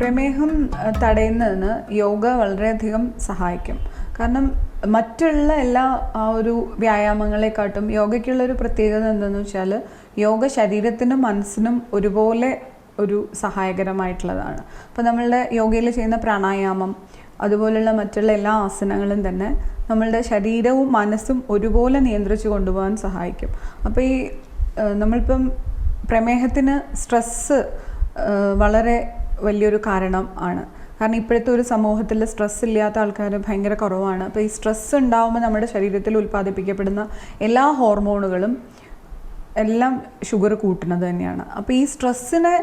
പ്രമേഹം തടയുന്നതിന് യോഗ വളരെയധികം സഹായിക്കും. കാരണം മറ്റുള്ള എല്ലാ ആ ഒരു വ്യായാമങ്ങളെക്കാട്ടും യോഗയ്ക്കുള്ളൊരു പ്രത്യേകത എന്തെന്ന് വെച്ചാൽ യോഗ ശരീരത്തിനും മനസ്സിനും ഒരുപോലെ ഒരു സഹായകരമായിട്ടുള്ളതാണ്. അപ്പോൾ നമ്മളുടെ യോഗയിൽ ചെയ്യുന്ന പ്രാണായാമം അതുപോലുള്ള മറ്റുള്ള എല്ലാ ആസനങ്ങളും തന്നെ നമ്മളുടെ ശരീരവും മനസ്സും ഒരുപോലെ നിയന്ത്രിച്ച് കൊണ്ടുപോകാൻ സഹായിക്കും. അപ്പോൾ ഈ നമ്മളിപ്പം പ്രമേഹത്തിന് സ്ട്രെസ്സ് വളരെ വലിയൊരു കാരണം ആണ്. കാരണം ഇപ്പോഴത്തെ ഒരു സമൂഹത്തിൽ സ്ട്രെസ് ഇല്ലാത്ത ആൾക്കാർ ഭയങ്കര കുറവാണ്. അപ്പോൾ ഈ സ്ട്രെസ് ഉണ്ടാകുമ്പോൾ നമ്മുടെ ശരീരത്തിൽ ഉൽപ്പാദിപ്പിക്കപ്പെടുന്ന എല്ലാ ഹോർമോണുകളും എല്ലാം ഷുഗർ കൂട്ടുന്നത് തന്നെയാണ്. അപ്പോൾ ഈ സ്ട്രെസ്സിനെ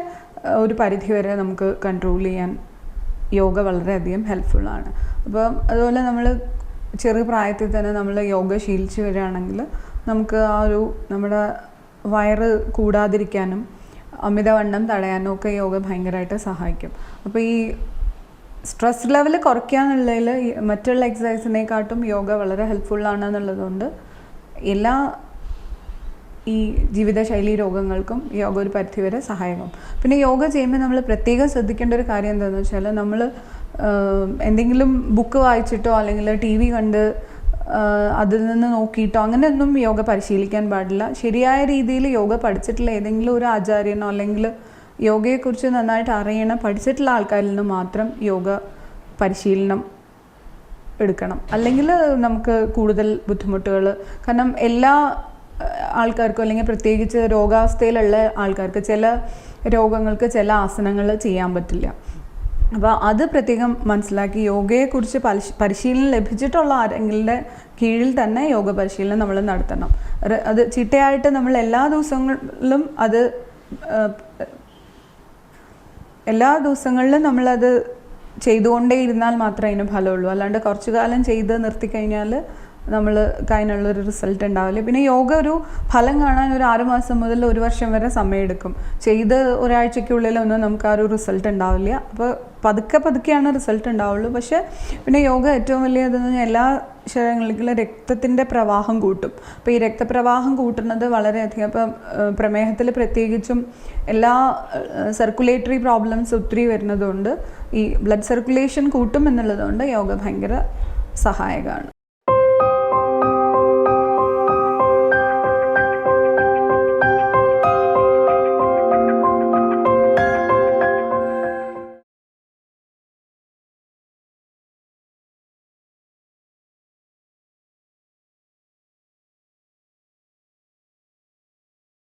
ഒരു പരിധി വരെ നമുക്ക് കൺട്രോൾ ചെയ്യാൻ യോഗ വളരെയധികം ഹെൽപ്ഫുള്ളാണ് അപ്പം അതുപോലെ നമ്മൾ ചെറു പ്രായത്തിൽ തന്നെ നമ്മൾ യോഗ ശീലിച്ച് വരികയാണെങ്കിൽ നമുക്ക് ആ ഒരു നമ്മുടെ വയറ് കൂടാതിരിക്കാനും അമിതവണ്ണം തടയാനും ഒക്കെ യോഗ ഭയങ്കരമായിട്ട് സഹായിക്കും. അപ്പോൾ ഈ സ്ട്രെസ് ലെവൽ കുറയ്ക്കാന്നുള്ളതിൽ മറ്റുള്ള എക്സസൈസിനെക്കാട്ടും യോഗ വളരെ ഹെൽപ്ഫുള്ളാണ് എന്നുള്ളതുകൊണ്ട് എല്ലാ ഈ ജീവിതശൈലി രോഗങ്ങൾക്കും യോഗ ഒരു പരിധിവരെ സഹായകം പിന്നെ യോഗ ചെയ്യുമ്പോൾ നമ്മൾ പ്രത്യേകം ശ്രദ്ധിക്കേണ്ട ഒരു കാര്യം എന്താണെന്ന് വെച്ചാൽ നമ്മൾ എന്തെങ്കിലും ബുക്ക് വായിച്ചിട്ടോ അല്ലെങ്കിൽ ടി വി കണ്ട് അതിൽ നിന്ന് നോക്കിയിട്ടോ? അങ്ങനെയൊന്നും യോഗ പരിശീലിക്കാൻ പാടില്ല. ശരിയായ രീതിയിൽ യോഗ പഠിച്ചിട്ടുള്ള ഏതെങ്കിലും ഒരു ആചാര്യനോ അല്ലെങ്കിൽ യോഗയെക്കുറിച്ച് നന്നായിട്ട് അറിയണ പഠിച്ചിട്ടുള്ള ആൾക്കാരിൽ നിന്ന് മാത്രം യോഗ പരിശീലനം എടുക്കണം. അല്ലെങ്കിൽ നമുക്ക് കൂടുതൽ ബുദ്ധിമുട്ടുകൾ. കാരണം എല്ലാ ആൾക്കാർക്കും അല്ലെങ്കിൽ പ്രത്യേകിച്ച് രോഗാവസ്ഥയിലുള്ള ആൾക്കാർക്ക് ചില രോഗങ്ങൾക്ക് ചില ആസനങ്ങൾ ചെയ്യാൻ പറ്റില്ല. അപ്പോൾ അത് പ്രത്യേകം മനസ്സിലാക്കി യോഗയെക്കുറിച്ച് പരിശീ പരിശീലനം ലഭിച്ചിട്ടുള്ള ആരെങ്കിലും കീഴിൽ തന്നെ യോഗ പരിശീലനം നമ്മൾ നടത്തണം. അത് ചിട്ടയായിട്ട് നമ്മൾ എല്ലാ ദിവസങ്ങളിലും അത് എല്ലാ ദിവസങ്ങളിലും നമ്മളത് ചെയ്തുകൊണ്ടേ ഇരുന്നാൽ മാത്രമേ അതിന് ഫലമുള്ളൂ. അല്ലാണ്ട് കുറച്ചു കാലം ചെയ്ത് നിർത്തിക്കഴിഞ്ഞാൽ നമ്മൾ അതിനുള്ളൊരു റിസൾട്ട് ഉണ്ടാവില്ല. പിന്നെ യോഗ ഒരു ഫലം കാണാൻ ഒരു ആറ് മാസം മുതൽ ഒരു വർഷം വരെ സമയമെടുക്കും. ചെയ്ത് ഒരാഴ്ചയ്ക്കുള്ളിലൊന്നും നമുക്ക് ആ ഒരു റിസൾട്ട് ഉണ്ടാവില്ല. അപ്പോൾ പതുക്കെ പതുക്കെയാണ് റിസൾട്ട് ഉണ്ടാവുള്ളൂ. പക്ഷേ പിന്നെ യോഗ ഏറ്റവും വലിയ ഇതെന്ന് പറഞ്ഞാൽ എല്ലാ ശരീരങ്ങളിലേക്കുള്ള രക്തത്തിന്റെ പ്രവാഹം കൂട്ടും. അപ്പോൾ ഈ രക്തപ്രവാഹം കൂട്ടുന്നത് വളരെയധികം ഇപ്പം പ്രമേഹത്തിൽ പ്രത്യേകിച്ചും എല്ലാ സർക്കുലേറ്ററി പ്രോബ്ലംസ് ഒത്തിരി വരുന്നതുകൊണ്ട് ഈ ബ്ലഡ് സർക്കുലേഷൻ കൂട്ടും എന്നുള്ളതുകൊണ്ട് യോഗ ഭയങ്കര സഹായകമാണ്.